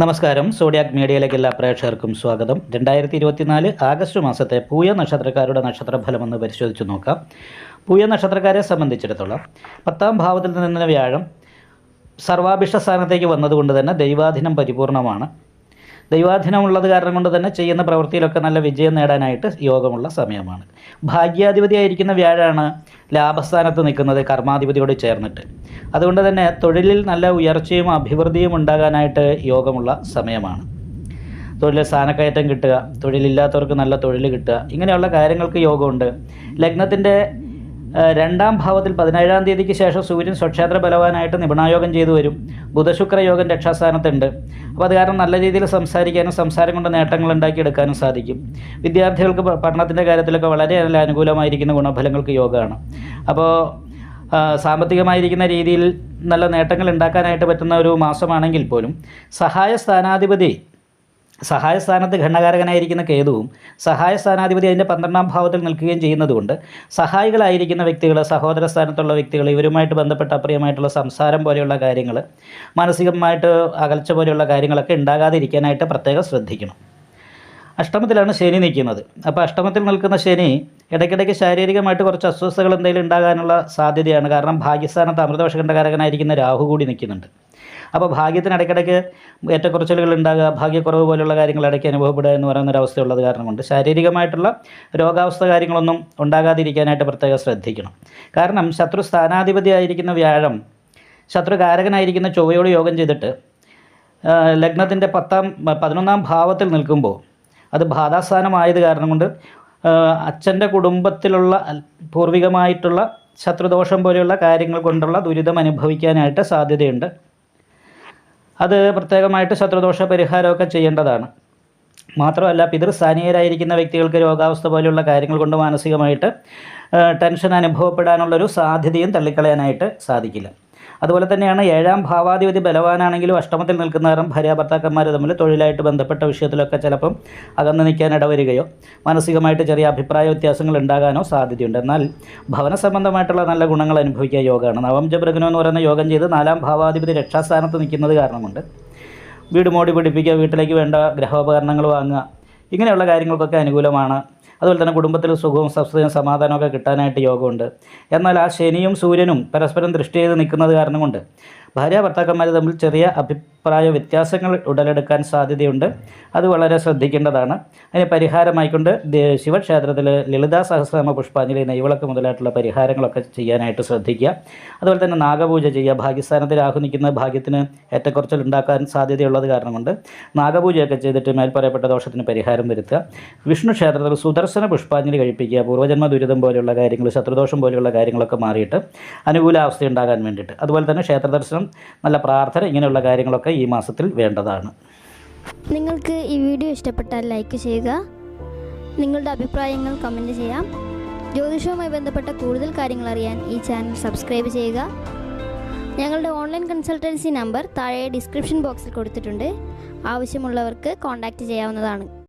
നമസ്കാരം. സോഡിയാക് മീഡിയയിലേക്ക് എല്ലാ പ്രേക്ഷകർക്കും സ്വാഗതം. രണ്ടായിരത്തി ഇരുപത്തിനാല് ആഗസ്റ്റ് മാസത്തെ പൂയ നക്ഷത്രക്കാരുടെ നക്ഷത്രഫലമെന്ന് പരിശോധിച്ച് നോക്കാം. പൂയ നക്ഷത്രക്കാരെ സംബന്ധിച്ചിടത്തോളം പത്താം ഭാവത്തിൽ നിന്ന് വ്യാഴം സർവാഭിഷ്ട സ്ഥാനത്തേക്ക് വന്നതുകൊണ്ട് തന്നെ ദൈവാധീനം പരിപൂർണമാണ്. ദൈവാധീനം ഉള്ളത് കാരണം കൊണ്ട് തന്നെ ചെയ്യുന്ന പ്രവൃത്തിയിലൊക്കെ നല്ല വിജയം നേടാനായിട്ട് യോഗമുള്ള സമയമാണ്. ഭാഗ്യാധിപതിയായിരിക്കുന്ന വ്യാഴാണ് ലാഭസ്ഥാനത്ത് നിൽക്കുന്നത് കർമാധിപതിയോട് ചേർന്നിട്ട്. അതുകൊണ്ട് തന്നെ തൊഴിലിൽ നല്ല ഉയർച്ചയും അഭിവൃദ്ധിയും ഉണ്ടാകാനായിട്ട് യോഗമുള്ള സമയമാണ്. തൊഴിലിൽ സ്ഥാനക്കയറ്റം കിട്ടുക തൊഴിലില്ലാത്തവർക്ക് നല്ല തൊഴിൽ കിട്ടുക ഇങ്ങനെയുള്ള കാര്യങ്ങൾക്ക് യോഗമുണ്ട്. ലഗ്നത്തിന്റെ രണ്ടാം ഭാവത്തിൽ പതിനേഴാം തീയതിക്ക് ശേഷം സൂര്യൻ സ്വക്ഷേത്ര ബലവാനായിട്ട് നിപുണായോഗം ചെയ്തു വരും. ബുധശുക്ര യോഗം രക്ഷാസ്ഥാനത്തുണ്ട്. അപ്പോൾ അത് കാരണം നല്ല രീതിയിൽ സംസാരിക്കാനും സംസാരം കൊണ്ട് നേട്ടങ്ങൾ ഉണ്ടാക്കിയെടുക്കാനും സാധിക്കും. വിദ്യാർത്ഥികൾക്ക് പഠനത്തിന്റെ കാര്യത്തിലൊക്കെ വളരെ നല്ല അനുകൂലമായിരിക്കുന്ന ഗുണഫലങ്ങൾക്ക് യോഗമാണ്. അപ്പോൾ സാമ്പത്തികമായിരിക്കുന്ന രീതിയിൽ നല്ല നേട്ടങ്ങൾ ഉണ്ടാക്കാനായിട്ട് പറ്റുന്ന ഒരു മാസമാണെങ്കിൽ പോലും സഹായ സ്ഥാനാധിപതി സഹായ സ്ഥാനത്ത് ഘടകാരകനായിരിക്കുന്ന കേതുവും സഹായ സ്ഥാനാധിപതി അതിന്റെ പന്ത്രണ്ടാം ഭാവത്തിൽ നിൽക്കുകയും ചെയ്യുന്നതുകൊണ്ട് സഹായികളായിരിക്കുന്ന വ്യക്തികൾ സഹോദര സ്ഥാനത്തുള്ള വ്യക്തികൾ ഇവരുമായിട്ട് ബന്ധപ്പെട്ട അപ്രിയമായിട്ടുള്ള സംസാരം പോലെയുള്ള കാര്യങ്ങൾ മാനസികമായിട്ട് അകൽച്ച പോലെയുള്ള കാര്യങ്ങളൊക്കെ ഉണ്ടാകാതിരിക്കാനായിട്ട് പ്രത്യേകം ശ്രദ്ധിക്കണം. അഷ്ടമത്തിലാണ് ശനി നിൽക്കുന്നത്. അപ്പോൾ അഷ്ടമത്തിൽ നിൽക്കുന്ന ശനി ഇടയ്ക്കിടയ്ക്ക് ശാരീരികമായിട്ട് കുറച്ച് അസ്വസ്ഥതകൾ എന്തെങ്കിലും ഉണ്ടാകാനുള്ള സാധ്യതയാണ്. കാരണം ഭാഗ്യസ്ഥാനത്ത് അമൃതവശകണ്ഠകാരകനായിരിക്കുന്ന രാഹു കൂടി നിൽക്കുന്നുണ്ട്. അപ്പോൾ ഭാഗ്യത്തിന് ഇടയ്ക്കിടയ്ക്ക് ഏറ്റക്കുറച്ചിലുകൾ ഉണ്ടാകുക ഭാഗ്യക്കുറവ് പോലുള്ള കാര്യങ്ങൾ ഇടയ്ക്ക് അനുഭവപ്പെടുക എന്ന് പറയുന്ന ഒരു അവസ്ഥയുള്ളത് കാരണം കൊണ്ട് ശാരീരികമായിട്ടുള്ള രോഗാവസ്ഥ കാര്യങ്ങളൊന്നും ഉണ്ടാകാതിരിക്കാനായിട്ട് പ്രത്യേകം ശ്രദ്ധിക്കണം. കാരണം ശത്രു സ്ഥാനാധിപതിയായിരിക്കുന്ന വ്യാഴം ശത്രുകാരകനായിരിക്കുന്ന ചൊവ്വയോട് യോഗം ചെയ്തിട്ട് ലഗ്നത്തിന്റെ പത്താം പതിനൊന്നാം ഭാവത്തിൽ നിൽക്കുമ്പോൾ അത് ബാധാസ്ഥാനമായത് കാരണം കൊണ്ട് അച്ഛന്റെ കുടുംബത്തിലുള്ള പൂർവികമായിട്ടുള്ള ശത്രുദോഷം പോലെയുള്ള കാര്യങ്ങൾ കൊണ്ടുള്ള ദുരിതം അനുഭവിക്കാനായിട്ട് സാധ്യതയുണ്ട്. അത് പ്രത്യേകമായിട്ട് ശത്രുദോഷ പരിഹാരമൊക്കെ ചെയ്യേണ്ടതാണ്. മാത്രമല്ല പിതൃസ്ഥാനീയരായിരിക്കുന്ന വ്യക്തികൾക്ക് രോഗാവസ്ഥ പോലെയുള്ള കാര്യങ്ങൾ കൊണ്ട് മാനസികമായിട്ട് ടെൻഷൻ അനുഭവപ്പെടാനുള്ളൊരു സാധ്യതയും തള്ളിക്കളയാനായിട്ട് സാധിക്കില്ല. അതുപോലെ തന്നെയാണ് ഏഴാം ഭാവാധിപതി ബലവാനാണെങ്കിലും അഷ്ടമത്തിൽ നിൽക്കുന്ന കാരണം ഭാര്യ ഭർത്താക്കന്മാർ തമ്മിൽ തൊഴിലായിട്ട് ബന്ധപ്പെട്ട വിഷയത്തിലൊക്കെ ചിലപ്പം അകന്നു നിൽക്കാൻ ഇടവരികയോ മാനസികമായിട്ട് ചെറിയ അഭിപ്രായ വ്യത്യാസങ്ങൾ ഉണ്ടാകാനോ സാധ്യതയുണ്ട്. എന്നാൽ ഭവന സംബന്ധമായിട്ടുള്ള നല്ല ഗുണങ്ങൾ അനുഭവിക്കുക യോഗമാണ്. നവം ജബ്രഗനോ എന്ന് പറയുന്ന യോഗം ചെയ്ത് നാലാം ഭാവാധിപതി രക്ഷാസ്ഥാനത്ത് നിൽക്കുന്നത് കാരണമുണ്ട്. വീട് മോടി പിടിപ്പിക്കുക വീട്ടിലേക്ക് വേണ്ട ഗ്രഹോപകരണങ്ങൾ വാങ്ങുക ഇങ്ങനെയുള്ള കാര്യങ്ങൾക്കൊക്കെ അനുകൂലമാണ്. അതുപോലെ തന്നെ കുടുംബത്തിൽ സുഖവും സ്വസ്ഥതയും സമാധാനമൊക്കെ കിട്ടാനായിട്ട് യോഗമുണ്ട്. എന്നാൽ ആ ശനിയും സൂര്യനും പരസ്പരം ദൃഷ്ടി ചെയ്ത് നിൽക്കുന്നത് കാരണം കൊണ്ട് ഭാര്യ ഭർത്താക്കന്മാർ തമ്മിൽ ചെറിയ അഭിപ്രായ വ്യത്യാസങ്ങൾ ഉടലെടുക്കാൻ സാധ്യതയുണ്ട്. അത് വളരെ ശ്രദ്ധിക്കേണ്ടതാണ്. അതിന് പരിഹാരമായിക്കൊണ്ട് ശിവക്ഷേത്രത്തിൽ ലളിതാ സഹസ്രനാമ പുഷ്പാഞ്ജലി നെയ്വിളക്ക് മുതലായിട്ടുള്ള പരിഹാരങ്ങളൊക്കെ ചെയ്യാനായിട്ട് ശ്രദ്ധിക്കുക. അതുപോലെ തന്നെ നാഗപൂജ ചെയ്യുക. ഭാഗ്യസ്ഥാനത്തിൽ ആഹ്വാനിക്കുന്ന ഭാഗ്യത്തിന് ഏറ്റക്കുറച്ചിൽ ഉണ്ടാക്കാൻ സാധ്യതയുള്ളത് കാരണം കൊണ്ട് നാഗപൂജയൊക്കെ ചെയ്തിട്ട് മേൽപ്പറയപ്പെട്ട ദോഷത്തിന് പരിഹാരം വരുത്തുക. വിഷ്ണു ക്ഷേത്രത്തിൽ സുദർശന പുഷ്പാഞ്ജലി കഴിപ്പിക്കുക. പൂർവജന്മ ദുരിതം പോലെയുള്ള കാര്യങ്ങൾ ശത്രുദോഷം പോലെയുള്ള കാര്യങ്ങളൊക്കെ മാറിയിട്ട് അനുകൂലാവസ്ഥ ഉണ്ടാകാൻ വേണ്ടിയിട്ട്. അതുപോലെ തന്നെ ക്ഷേത്ര ദർശനം നല്ല പ്രാർത്ഥന ഇങ്ങനെയുള്ള കാര്യങ്ങളൊക്കെ ഈ മാസത്തിൽ വേണ്ടതാണ്. നിങ്ങൾക്ക് ഈ വീഡിയോ ഇഷ്ടപ്പെട്ടാൽ ലൈക്ക് ചെയ്യുക. നിങ്ങളുടെ അഭിപ്രായങ്ങൾ കമന്റ് ചെയ്യാം. ജ്യോതിഷവുമായി ബന്ധപ്പെട്ട കൂടുതൽ കാര്യങ്ങൾ അറിയാൻ ഈ ചാനൽ സബ്സ്ക്രൈബ് ചെയ്യുക. ഞങ്ങളുടെ ഓൺലൈൻ കൺസൾട്ടൻസി നമ്പർ താഴെ ഡിസ്ക്രിപ്ഷൻ ബോക്സിൽ കൊടുത്തിട്ടുണ്ട്. ആവശ്യമുള്ളവർക്ക് കോൺടാക്റ്റ് ചെയ്യാവുന്നതാണ്.